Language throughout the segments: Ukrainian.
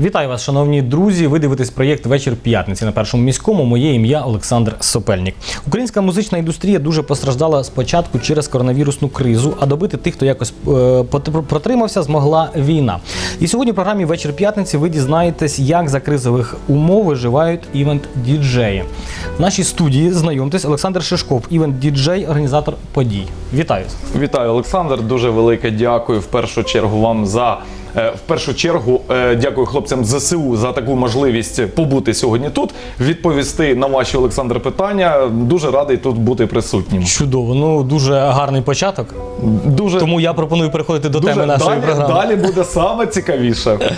Вітаю вас, шановні друзі. Ви дивитесь проєкт Вечір п'ятниці на першому міському. Моє ім'я Олександр Сопельник. Українська музична індустрія дуже постраждала спочатку через коронавірусну кризу, а добити тих, хто якось е, протримався, змогла війна. І сьогодні в програмі Вечір п'ятниці ви дізнаєтесь, як за кризових умов виживають івент-діджеї. В нашій студії знайомтесь Олександр Шишков, івент-діджей, організатор подій. Вітаю. Вітаю, Олександр. Дуже велике дякую в першу чергу вам за. Е, В першу чергу е, дякую хлопцям ЗСУ за таку можливість побути сьогодні тут, відповісти на ваші Олександр питання. Дуже радий тут бути присутнім. Чудово, ну дуже гарний початок. Дуже Тому я пропоную переходити до дуже теми нашої далі, програми. далі буде саме цікавіше.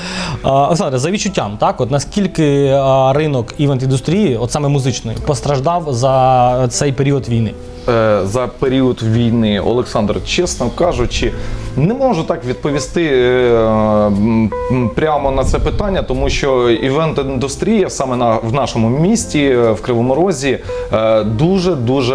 А, Олександре, за відчуттям, так, от наскільки ринок івент-індустрії, от саме музичної, постраждав за цей період війни? Е, За період війни, Олександр, чесно кажучи, не можу так відповісти е, прямо на це питання, тому що івент-індустрія саме на в нашому місті, е, в Кривому Розі, дуже дуже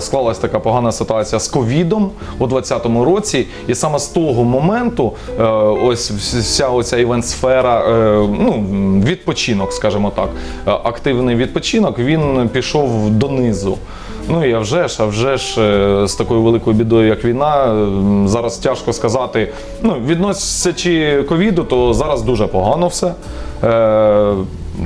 склалась така погана ситуація з ковідом у 2020 році, і саме з того моменту, е, ось вся оця івент-сфера, е, ну відпочинок, скажімо так, е, активний відпочинок, він пішов донизу. Ну і а вже ж, а вже ж е, з такою великою бідою, як війна, е, зараз тяжко сказати. Ну, відносячи ковіду, то зараз дуже погано все.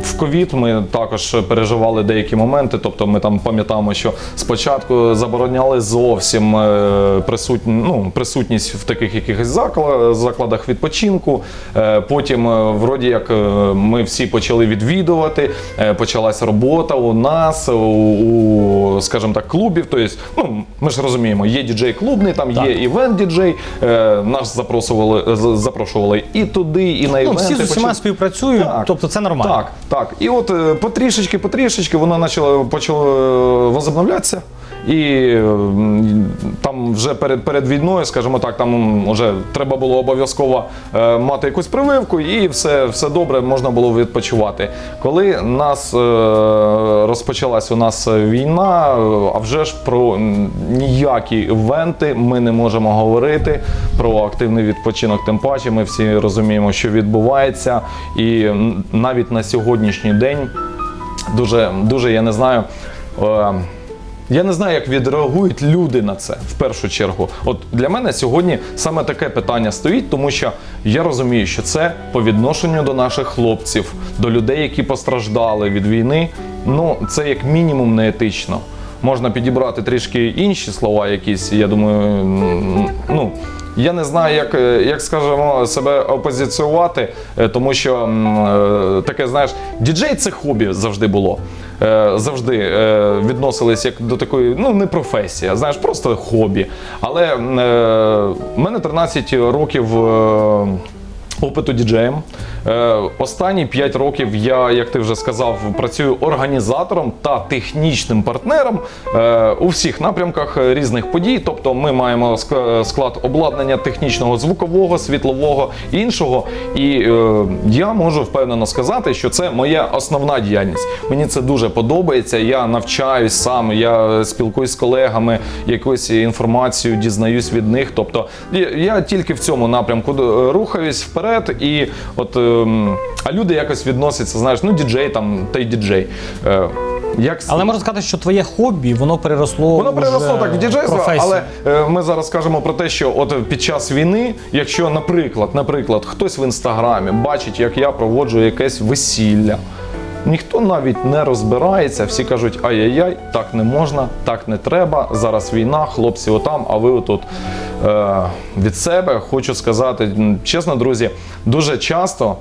В ковід ми також переживали деякі моменти. Тобто, ми там пам'ятаємо, що спочатку забороняли зовсім е, присутні, ну, присутність в таких якихось закла- закладах відпочинку. Е, Потім, е, вроді як, ми всі почали відвідувати, почалась робота у нас, у, у скажімо так, клубів. Тобто, ну, ми ж розуміємо, є діджей клубний, там Так. є івент-діджей. Е, Нас запрошували, запрошували і туди, і на Ну, всі з усіма Почали- співпрацюють, Так. тобто це нормально. так, так. І от е, потрішечки, потрішечки вона почала, почало е, возобновлятися. І е, там вже перед, перед війною, скажімо так, там вже треба було обов'язково е, мати якусь прививку, і все, все добре, можна було відпочивати. Коли нас е, розпочалась у нас війна, е, а вже ж про ніякі івенти ми не можемо говорити про активний відпочинок. Тим паче, ми всі розуміємо, що відбувається, і навіть на сьогоднішній день дуже, дуже я не знаю. Я не знаю, як відреагують люди на це в першу чергу. От для мене сьогодні саме таке питання стоїть, тому що я розумію, що це по відношенню до наших хлопців, до людей, які постраждали від війни. Ну це як мінімум не етично. Можна підібрати трішки інші слова, якісь. Я думаю, ну. Я не знаю, як, е, як скажемо себе опозиціювати, е, тому що е, таке, знаєш, діджей це хобі завжди було. Завжди відносились як до такої, ну не професія, знаєш, просто хобі. Але в мене 13 років. Опиту діджеєм. Е, останні 5 років я, як ти вже сказав, працюю організатором та технічним партнером е, у всіх напрямках різних подій. Тобто ми маємо склад обладнання технічного, звукового, світлового іншого. І е, я можу впевнено сказати, що це моя основна діяльність. Мені це дуже подобається. Я навчаюсь сам, я спілкуюсь з колегами, якусь інформацію дізнаюсь від них. Тобто я, тільки в цьому напрямку е, рухаюсь вперед, і от а люди якось відносяться, знаєш, ну діджей там та й діджей. Е, як Але можна сказати, що твоє хобі воно переросло. Воно переросло так в в діджейство, але е, ми зараз кажемо про те, що от під час війни, якщо, наприклад, наприклад, хтось в інстаграмі бачить, як я проводжу якесь весілля. Ніхто навіть не розбирається, всі кажуть, ай-яй-яй, так не можна, так не треба. Зараз війна, хлопці отам, а ви отут. Е, від себе хочу сказати, чесно, друзі, дуже часто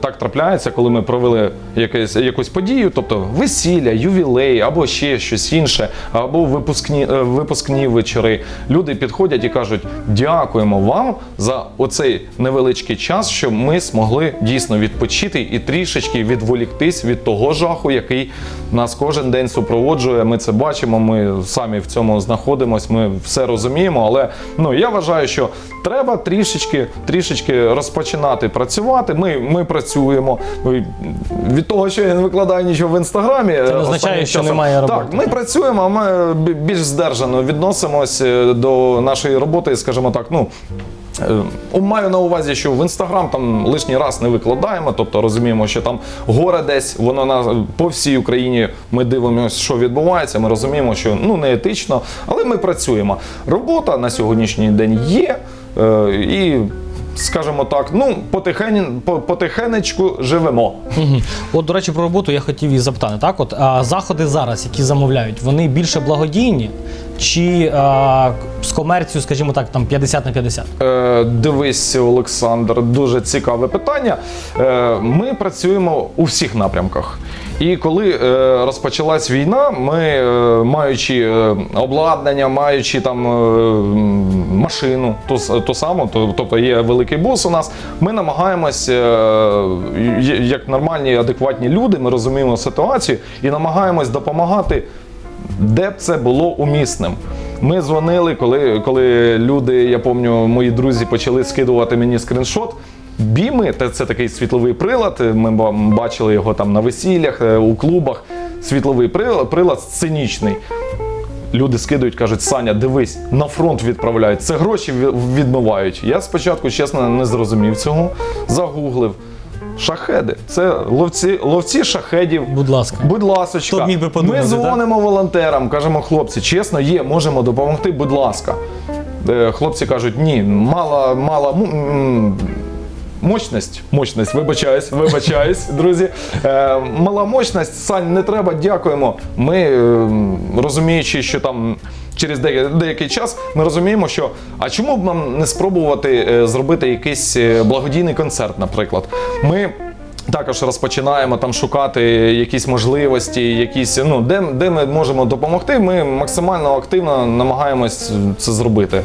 так трапляється, коли ми провели якесь, якусь подію, тобто весілля, ювілей або ще щось інше, або випускні, е, випускні вечори. Люди підходять і кажуть: дякуємо вам за оцей невеличкий час, що ми змогли дійсно відпочити і трішечки відволіктись від того жаху, який нас кожен день супроводжує. Ми це бачимо, ми самі в цьому знаходимося, ми все розуміємо. Але ну я вважаю, що треба трішечки, трішечки розпочинати працювати. Ми, ми працюємо. Від того, що я не викладаю нічого в інстаграмі, це не означає, що немає роботи. Так, ми працюємо, а ми більш здержано відносимось е, до нашої роботи, скажімо так, ну. Е, Маю на увазі, що в інстаграм там лишній раз не викладаємо, тобто розуміємо, що там горе десь, воно на по всій Україні. Ми дивимося, що відбувається. Ми розуміємо, що ну не етично, але ми працюємо. Робота на сьогоднішній день є і. Скажімо так, ну потихень, потихенечку живемо. От, до речі, про роботу я хотів і запитати. Так, от а заходи зараз, які замовляють, вони більше благодійні чи а, з комерцією, скажімо так, там 50 на 50? Е, дивись, Олександр, дуже цікаве питання. Е, ми працюємо у всіх напрямках. І коли е, розпочалась війна, ми, е, маючи е, обладнання, маючи там машину, ту, ту саму, то, тобто є великий бус у нас, ми намагаємось, як нормальні, адекватні люди, ми розуміємо ситуацію і намагаємось допомагати де б це було умісним. Ми дзвонили, коли, коли люди, я пам'ятаю, мої друзі почали скидувати мені скріншот. Біми, це, такий світловий прилад. Ми бачили його там на весіллях, е, у клубах. Світловий прилад, прилад сценічний. Люди скидують, кажуть, Саня, дивись, на фронт відправляють. Це гроші ві- відмивають. Я спочатку, чесно, не зрозумів цього. Загуглив. Шахеди. Це ловці, ловці шахедів. Будь ласка. Будь ласочка, Хто б міг би подумати, ми так? дзвонимо волонтерам, кажемо, хлопці, чесно, є, можемо допомогти, будь ласка. Е, Хлопці кажуть, ні, мала, мала мощність, мощність, вибачаюсь, вибачаюсь, друзі. Е, Мала мощність, Сань, не треба, дякуємо. Ми е, розуміючи, що там. Через деякий, час ми розуміємо, що а чому б нам не спробувати е, зробити якийсь е, благодійний концерт, наприклад. Ми також розпочинаємо там шукати якісь можливості, якісь ну де, де ми можемо допомогти. Ми максимально активно намагаємось це зробити.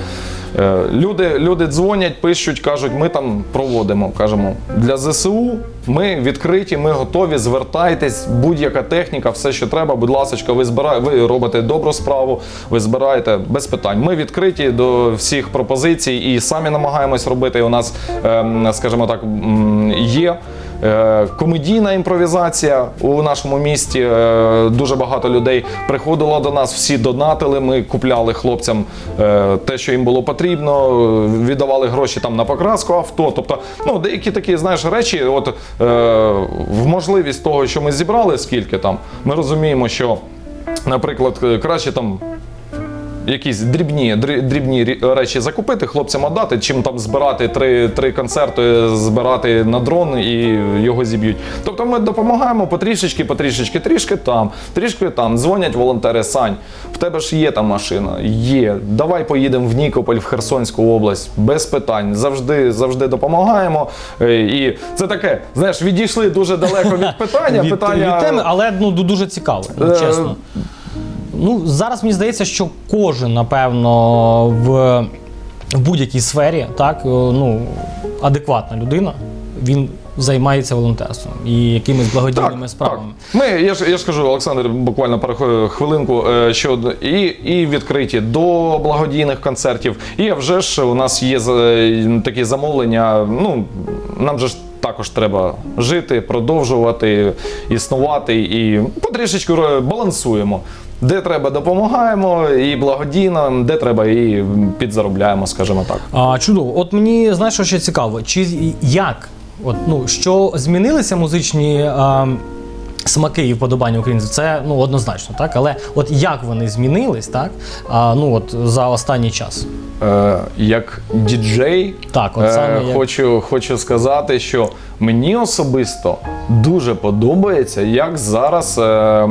Е, Люди, люди дзвонять, пишуть, кажуть, ми там проводимо. Кажемо для ЗСУ. Ми відкриті, ми готові. Звертайтесь, будь-яка техніка, все, що треба. Будь ласка, ви збира... ви робите добру справу, ви збираєте без питань. Ми відкриті до всіх пропозицій і самі намагаємось робити. У нас, ем, скажімо так, є. Е, Комедійна імпровізація у нашому місті. Е, Дуже багато людей приходило до нас, всі донатили. Ми купляли хлопцям е, те, що їм було потрібно, віддавали гроші там на покраску авто. Тобто, ну деякі такі знаєш речі, от в можливість того, що ми зібрали, скільки там, ми розуміємо, що, наприклад, краще там якісь дрібні, дрі- дрібні рі- речі закупити, хлопцям віддати, чим там збирати три, три концерти, збирати на дрон і його зіб'ють. Тобто ми допомагаємо потрішечки, потрішечки, трішки там, трішки там. Дзвонять волонтери, Сань, в тебе ж є там машина? Є. Давай поїдемо в Нікополь, в Херсонську область, без питань. Завжди, завжди допомагаємо. Е, І це таке, знаєш, відійшли дуже далеко від питання. від, питання від теми, але ну ду- дуже цікаво, Е, чесно. Ну, зараз мені здається, що кожен, напевно, в, в будь-якій сфері, так, е, ну, адекватна людина, він займається волонтерством і якимись благодійними справами. Так. Ми, я ж, я ж кажу, Олександр, буквально пару хвилинку, е, що і, і відкриті до благодійних концертів. І вже ж у нас є такі замовлення. Ну, нам же ж також треба жити, продовжувати, існувати і потрішечку балансуємо. Де треба, допомагаємо і благодійно, де треба, і підзаробляємо, скажімо так. А, чудово. От мені знаєш, що ще цікаво, чи як? От, ну, що змінилися музичні а, смаки і вподобання українців, це ну, однозначно, так? Але от як вони змінились, так? А, ну, от, за останній час? Е, як діджей, Так, от саме е, як- хочу, хочу сказати, що мені особисто дуже подобається, як зараз е,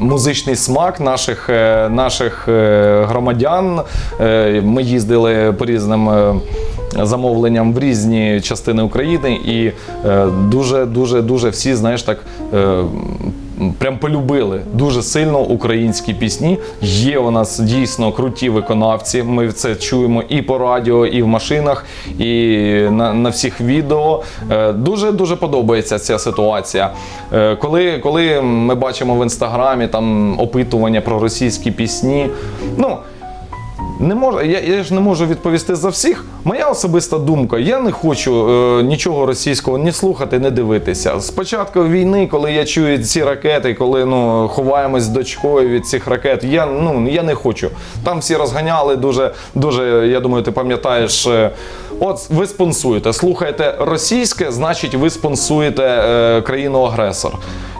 музичний смак наших, е, наших е, громадян. Е, ми їздили по різним. е, Замовленням в різні частини України, і е, дуже, дуже, дуже всі, знаєш, так е, прям полюбили дуже сильно українські пісні. Є у нас дійсно круті виконавці. Ми це чуємо і по радіо, і в машинах, і на, на всіх відео. Е, Дуже дуже подобається ця ситуація. Коли, коли ми бачимо в інстаграмі там опитування про російські пісні, ну. Не можу, я, я ж не можу відповісти за всіх. Моя особиста думка, я не хочу е, нічого російського ні слухати, ні дивитися. З початку війни, коли я чую ці ракети, коли ну ховаємось дочкою від цих ракет, я ну я не хочу. Там всі розганяли дуже, дуже. Я думаю, ти пам'ятаєш е, От ви спонсуєте, слухаєте російське, значить ви спонсуєте е, країну-агресор.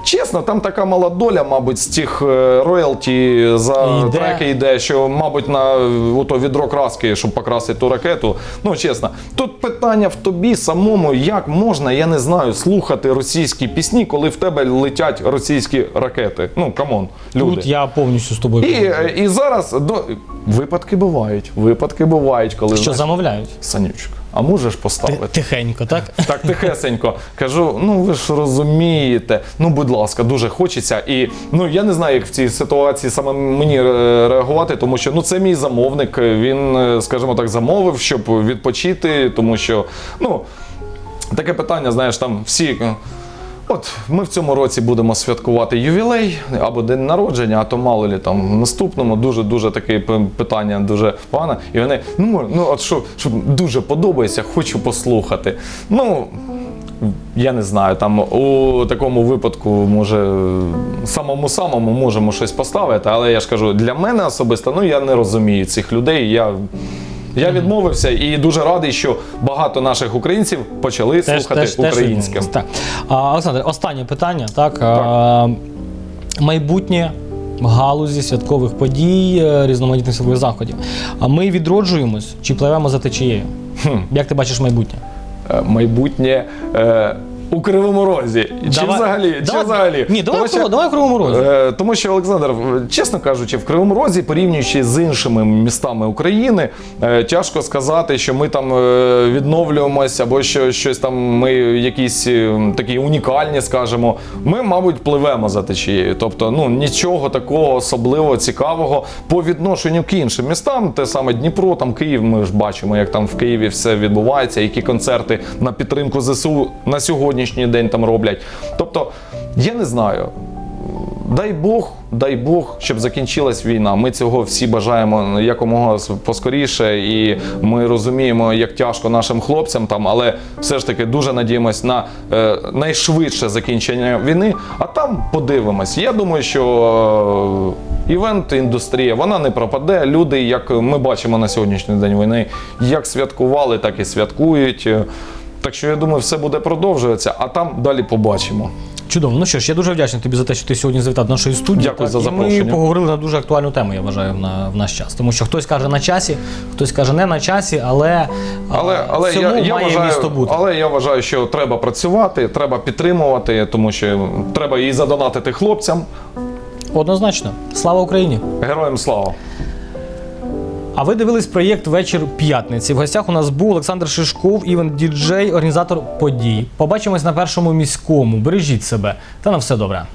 Чесно, там така мала доля, мабуть, з тих е, роялті за Йде. треки йде, що, мабуть, на ото відро краски, щоб покрасити ту ракету. Ну, чесно, тут питання в тобі самому, як можна, я не знаю, слухати російські пісні, коли в тебе летять російські ракети. Ну, камон, люди. Тут я повністю з тобою. І, е, і зараз до... випадки бувають. Випадки бувають, коли Що знаєш, замовляють? Санючка, а можеш поставити? Тихенько, так? Так тихесенько кажу, ну ви ж розумієте. Ну, будь ласка, дуже хочеться. І ну я не знаю, як в цій ситуації саме мені е, реагувати, тому що ну це мій замовник. Він, е, скажімо так, замовив, щоб відпочити, тому що ну таке питання, знаєш, там всі. От ми в цьому році будемо святкувати ювілей або день народження, а то мало лі там в наступному дуже дуже таке питання дуже погане. І вони, ну ну от що, що дуже подобається, хочу послухати. Ну я не знаю, там у такому випадку, може, самому самому можемо щось поставити, але я ж кажу, для мене особисто, ну я не розумію цих людей. Я, я відмовився і дуже радий, що багато наших українців почали слухати українське. відмовились. Так. А, Олександр, останнє питання. Так, А, майбутнє галузі святкових подій, е, різноманітних святкових заходів. А ми відроджуємось чи пливемо за течією? Як ти бачиш майбутнє? Е, майбутнє е, у Кривому Розі. Чи Давай- взагалі? Чи давай- взагалі? Ні, давай, Тому в давай в Кривому Розі. Е, тому що, Олександр, чесно кажучи, в Кривому Розі, порівнюючи з іншими містами України, е, тяжко сказати, що ми там е, відновлюємося або що щось там ми якісь е, такі унікальні, скажемо. Ми, мабуть, пливемо за течією. Тобто, ну нічого такого особливого цікавого по відношенню к іншим містам, те саме Дніпро, там Київ. Ми ж бачимо, як там в Києві все відбувається, які концерти на підтримку ЗСУ на сьогоднішній день там роблять. Тобто, я не знаю. Дай Бог, дай Бог, щоб закінчилась війна. Ми цього всі бажаємо якомога поскоріше, і ми розуміємо, як тяжко нашим хлопцям там, але все ж таки дуже надіємось на е, найшвидше закінчення війни. А там подивимось. Я думаю, що е, івент-індустрія вона не пропаде. Люди, як ми бачимо на сьогоднішній день війни, як святкували, так і святкують. Так що я думаю, все буде продовжуватися, а там далі побачимо. Чудово. Ну що ж, я дуже вдячний тобі за те, що ти сьогодні завітав до нашої студії. Дякую за і Ми поговорили на дуже актуальну тему, я вважаю, на, в наш час. Тому що хтось каже на часі, хтось каже не на часі, але, Але, але, цьому я, я має вважаю, місто бути. але я вважаю, що треба працювати, треба підтримувати, тому що треба і задонатити хлопцям. Однозначно. Слава Україні! Героям слава! А ви дивились проєкт Вечір п'ятниці. В гостях у нас був Олександр Шишков, івент діджей, організатор подій. Побачимось на першому міському. Бережіть себе та на все добре.